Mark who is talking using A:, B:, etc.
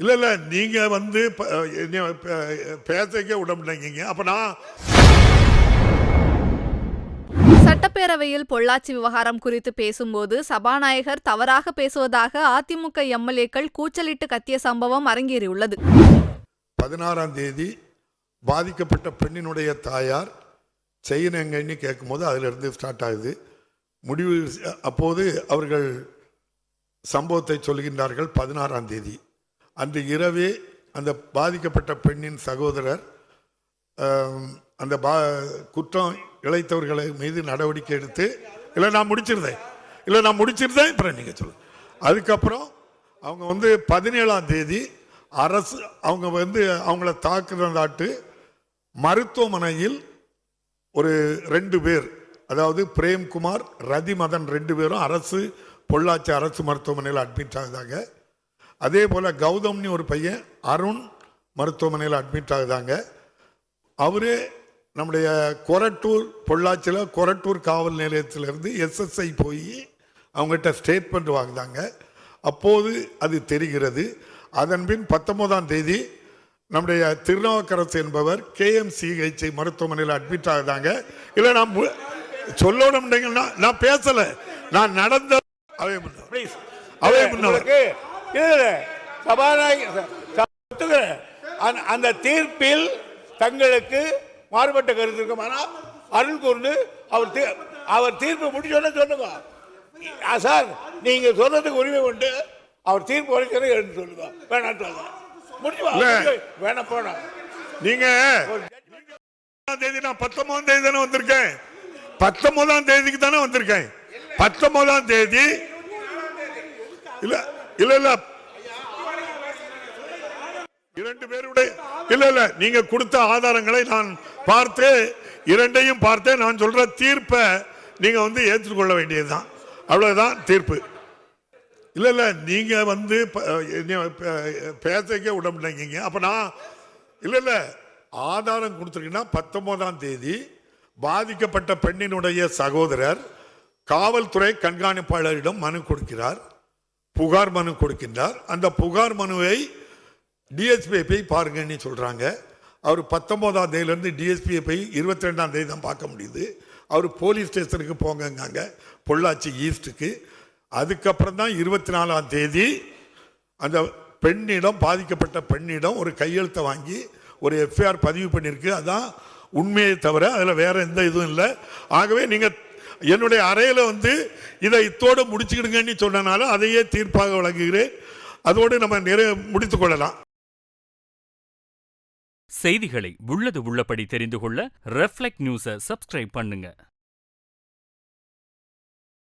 A: இல்ல இல்ல நீங்க வந்து பேசக்கே விட மாட்டேங்க அப்ப நான்
B: சட்டப்பேரவையில் பொள்ளாச்சி விவகாரம் குறித்து பேசும்போது சபாநாயகர் தவறாக பேசுவதாக அதிமுக எம்எல்ஏக்கள் கூச்சலிட்டு கத்திய சம்பவம் அரங்கேறியுள்ளது.
A: பதினாறாம் தேதி பாதிக்கப்பட்ட பெண்ணினுடைய தாயார் செயின் எங்கன்னு கேட்கும்போது அதிலிருந்து ஸ்டார்ட் ஆகுது. முடிவு அப்போது அவர்கள் சம்பவத்தை சொல்கின்றார்கள் பதினாறாம் தேதி. அன்று இரவே அந்த பாதிக்கப்பட்ட பெண்ணின் சகோதரர் அந்த பா குற்றம் இழைத்தவர்களை மீது நடவடிக்கை எடுத்து இல்லை நான் முடிச்சிருந்தேன். இல்லை நான் முடிச்சிருந்தேன். இப்போ நீங்கள் சொல்லுங்க. அதுக்கப்புறம் அவங்க வந்து பதினேழாம் தேதி அரசு அவங்க வந்து அவங்கள தாக்குறதாட்டு மருத்துவமனையில் ஒரு ரெண்டு பேர் அதாவது பிரேம்குமார் ரதிமதன் ரெண்டு பேரும் அரசு பொள்ளாச்சி அரசு மருத்துவமனையில் அட்மிட் ஆகுதாங்க அதே போல் கௌதம்னு ஒரு பையன் அருண் மருத்துவமனையில் அட்மிட் ஆகுதாங்க. அவரு நம்முடைய கொரட்டூர் பொள்ளாச்சியில் கொரட்டூர் காவல் நிலையத்திலிருந்து எஸ்எஸ்ஐ போய் அவங்ககிட்ட ஸ்டேட்மெண்ட் வாங்குதாங்க. அப்போது அது தெரிகிறது. அதன்பின் பத்தொன்பதாம் தேதி நம்முடைய திருநாவுக்கரசு என்பவர் கேஎம்சிஹெச்ஐ மருத்துவமனையில் அட்மிட் ஆகுதாங்க. இல்லை நான் மு- சொல்லணும் நான் பேசல. நான் நடந்த அவை முன்ன-
C: ப்ளீஸ்
A: அவை முன்னவர்.
C: சபாநாயகர். அந்த- தீர்ப்பில் தங்களுக்கு மாறுபட்ட கருத்து இருக்குமானால் அருள் கூர்ந்து அவர் அவர் தீர்ப்பு முடிச்சோன்னு சொல்லுங்க. சார் நீங்க சொல்றதுக்கு உரிமை உண்டு. அவர் தீர்ப்பு வரைக்கும் எடுத்து சொல்லுங்க. வேணாம் சொல்லுங்க.
A: இல்ல.
C: வேணாம் போனா
A: நீங்க தேதி நான் பத்தொன்பதாம் தேதி தானே வந்திருக்கேன். பத்தொன்பதாம் தேதிக்கு தானே வந்திருக்கேன். பத்தொன்பதாம் தேதி. இல்ல இல்ல இல்ல. இரண்டு பேருடைய இல்ல இல்ல. நீங்க கொடுத்த ஆதாரங்களை நான் பார்த்து இரண்டையும் பார்த்து நான் சொல்ற தீர்ப்பை நீங்க வந்து ஏற்றுக்கொள்ள வேண்டியதுதான். அவ்வளவுதான் தீர்ப்பு. இல்ல இல்ல. நீங்க வந்து ப- என்னைய பேசக்கே விட மாட்டேங்க அப்ப நான் இல்ல இல்ல. ஆதாரம் கொடுத்துருக்கீங்கன்னா பத்தொன்பதாம் தேதி பாதிக்கப்பட்ட பெண்ணினுடைய சகோதரர் காவல்துறை கண்காணிப்பாளரிடம் மனு கொடுக்கிறார். புகார் மனு கொடுக்கின்றார். அந்த புகார் மனுவை டிஎஸ்பியை போய் பாருங்கன்னு சொல்கிறாங்க அவர் பத்தொம்போதாம் தேதியிலேருந்து டிஎஸ்பியை போய் இருபத்தி ரெண்டாம் தேதி தான் பார்க்க முடியுது. அவர் போலீஸ் ஸ்டேஷனுக்கு போங்கங்காங்க. பொள்ளாச்சி ஈஸ்ட்டுக்கு அதுக்கப்புறம் தான் இருபத்தி நாலாம் தேதி அந்த பெண்ணிடம் பாதிக்கப்பட்ட பெண்ணிடம் ஒரு கையெழுத்தை வாங்கி ஒரு எஃப்ஐஆர் பதிவு பண்ணியிருக்கு. அதான் உண்மையை தவிர அதில் வேறு எந்த இதுவும் இல்லை. ஆகவே நீங்கள் என்னுடைய அறையில் வந்து இதை இத்தோடு முடிச்சுக்கிடுங்கன்னு சொன்னனால அதையே தீர்ப்பாக வழங்குகிறேன். அதோடு நம்ம நிறைய முடித்து கொள்ளலாம்.
D: செய்திகளை உள்ளது உள்ளபடி தெரிந்து கொள்ள ரெஃப்ளெக்ட் நியூஸை சப்ஸ்கிரைப் பண்ணுங்க.